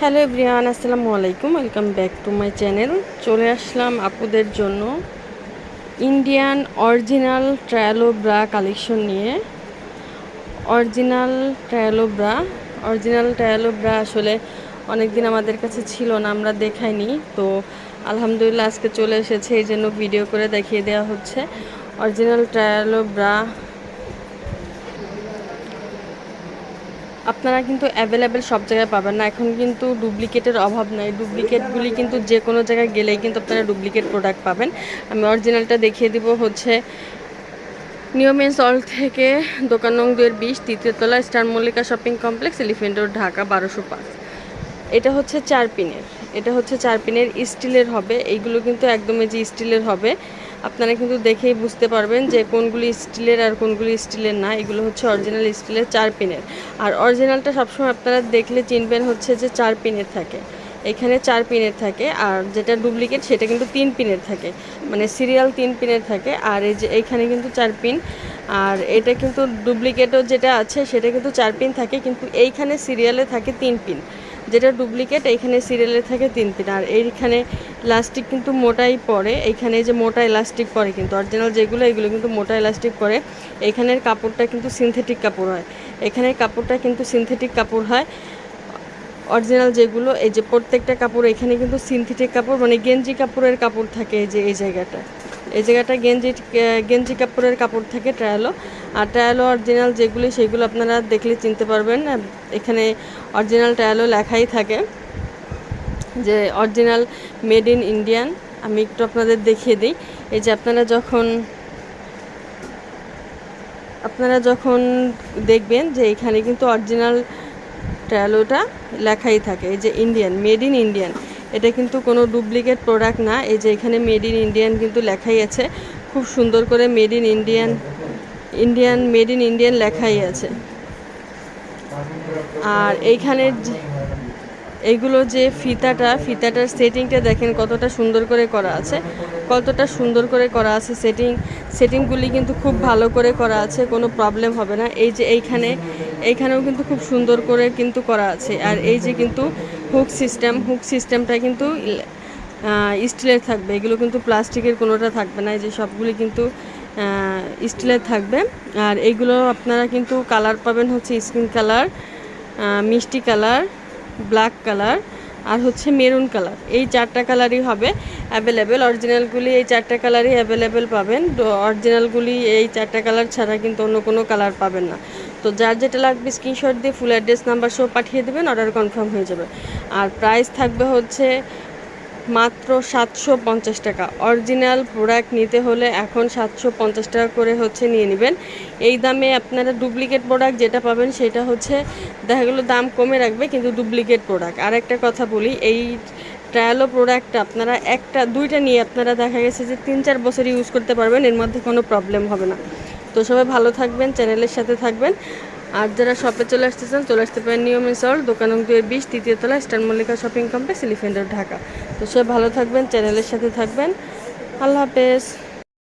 Hello everyone, আসসালামু আলাইকুম। Welcome back to my channel চলে আসলাম আপুদের জন্য Indian original Trylo bra collection নিয়ে। Original Trylo bra original Trylo bra আসলে অনেক দিন আমাদের কাছে ছিল না, আমরা দেখাইনি। তো আলহামদুলিল্লাহ আজকে চলে এসেছে, এই জন্য ভিডিও করে দেখিয়ে দেওয়া হচ্ছে। অরিজিনাল ট্রায়ালো ব্রা আপনারা কিন্তু অ্যাভেলেবেল সব জায়গায় পাবেন না। এখন কিন্তু ডুপ্লিকেটের অভাব নাই। ডুপ্লিকেটগুলি কিন্তু যে কোনো জায়গায় গেলেই কিন্তু আপনারা ডুপ্লিকেট প্রোডাক্ট পাবেন। আমি অরিজিনালটা দেখিয়ে দিব হচ্ছে নিয়মেন সল্ট থেকে দোকান নং দুয়ের বিশ তৃতীয়তলা star Mallika shopping complex elephant road Dhaka, বারোশো পাঁচ। এটা হচ্ছে চার পিনের। এটা হচ্ছে চার পিনের স্টিলের হবে। এইগুলো কিন্তু একদমই যে স্টিলের হবে আপনারা কিন্তু দেখেই বুঝতে পারবেন যে কোনগুলি স্টিলের আর কোনগুলি স্টিলের না, এগুলো হচ্ছে অরিজিনাল স্টিলের চার পিনের। আর অরিজিনালটা সবসময় আপনারা দেখলে চিনবেন হচ্ছে যে চার পিনের থাকে। এখানে চার পিনের থাকে আর যেটা ডুপ্লিকেট সেটা কিন্তু তিন পিনের থাকে। মানে সিরিয়াল তিন পিনের থাকে আর এই যে এইখানে কিন্তু চার পিন। আর এটা কিন্তু ডুপ্লিকেটও যেটা আছে সেটা কিন্তু চার পিন থাকে, কিন্তু এইখানে সিরিয়ালে থাকে তিন পিন। যেটা ডুপ্লিকেট, এইখানে সিরিয়ালে থাকে তিন পিন। আর এইখানে ইলাস্টিক কিন্তু মোটাই পড়ে এইখানে যে মোটা ইলাস্টিক পরে কিন্তু। অরিজিনাল যেগুলো, এগুলো কিন্তু মোটা ইলাস্টিক পরে। এখানের কাপড়টা কিন্তু সিনথেটিক কাপড় হয়। এখানের কাপড়টা কিন্তু সিনথেটিক কাপড় হয়। অরিজিনাল যেগুলো, এই যে প্রত্যেকটা কাপড়, এখানে কিন্তু সিনথেটিক কাপড় মানে গেঞ্জি কাপড়ের কাপড় থাকে এই যে, এই জায়গাটা। এই জায়গাটা গেঞ্জি গেঞ্জি কাপড়ের কাপড় থাকে ট্রায়ালো। আর ট্রায়ালো অরিজিনাল যেগুলি সেগুলো আপনারা দেখলে চিনতে পারবেন। এখানে অরিজিনাল ট্রায়ালো লেখাই থাকে যে অরিজিনাল মেড ইন ইন্ডিয়ান আমি একটু আপনাদের দেখিয়ে দিই। এই যে আপনারা যখন আপনারা যখন দেখবেন যে এখানে কিন্তু অরিজিনাল ট্রায়ালোটা লেখাই থাকে। এই যে ইন্ডিয়ান মেড ইন ইন্ডিয়ান এটা কিন্তু কোনো ডুপ্লিকেট প্রোডাক্ট না, এই যে এখানে মেড ইন ইন্ডিয়ান কিন্তু লেখাই আছে। খুব সুন্দর করে made in Indian Indian, made in Indian লেখাই আছে। আর এইখানের এইগুলো যে ফিতাটা, ফিতাটার সেটিংটা দেখেন কতটা সুন্দর করে করা আছে। কতটা সুন্দর করে করা আছে সেটিং সেটিংগুলি কিন্তু খুব ভালো করে করা আছে, কোনো প্রবলেম হবে না। এই যে এইখানে, এইখানেও কিন্তু খুব সুন্দর করে কিন্তু করা আছে। আর এই যে কিন্তু হুক সিস্টেম হুক সিস্টেমটা কিন্তু স্টিলের থাকবে। এগুলো কিন্তু প্লাস্টিকের কোনোটা থাকবে না। এই যে সবগুলি কিন্তু স্টিলের থাকবে। আর এইগুলো আপনারা কিন্তু কালার পাবেন হচ্ছে স্কিন কালার মিষ্টি কালার ব্ল্যাক কালার আর হচ্ছে মেরুন কালার। এই চারটা কালারই হবে অ্যাভেলেবেল। অরিজিনালগুলি এই চারটা কালারই অ্যাভেলেবেল পাবেন। অরিজিনালগুলি এই চারটা কালার ছাড়া কিন্তু অন্য কোনো কালার পাবেন না। তো যার যেটা লাগবে স্ক্রিনশট দিয়ে ফুল অ্যাড্রেস নাম্বার সহ পাঠিয়ে দেবেন অর্ডার কনফার্ম হয়ে যাবে। আর প্রাইস থাকবে হচ্ছে মাত্র সাতশো পঞ্চাশ টাকা। অরিজিনাল প্রোডাক্ট নিতে হলে এখন সাতশো পঞ্চাশ টাকা করে হচ্ছে নিয়ে নেবেন। এই দামে আপনারা ডুপ্লিকেট প্রোডাক্ট যেটা পাবেন সেটা হচ্ছে, দেখা গেলো দাম কমে রাখবে কিন্তু ডুপ্লিকেট প্রোডাক্ট। আর একটা কথা বলি, এই ট্রায়ালো প্রোডাক্টটা আপনারা একটা, দুইটা নিয়ে আপনারা দেখা গেছে যে তিন চার বছর ইউজ করতে পারবেন, এর মধ্যে কোনো প্রবলেম হবে না। তো সবাই ভালো থাকবেন, চ্যানেলের সাথে থাকবেন। আর যারা শপে চলে আসতে চান চলে আসতে পারেন নিয়ম সল দোকান দুয়ের বিশ, তৃতীয় তলা Star Mallika shopping complex Elephant Dhaka তো সে ভালো থাকবেন চ্যানেলের সাথে থাকবেন। আল্লাহ হাফেজ।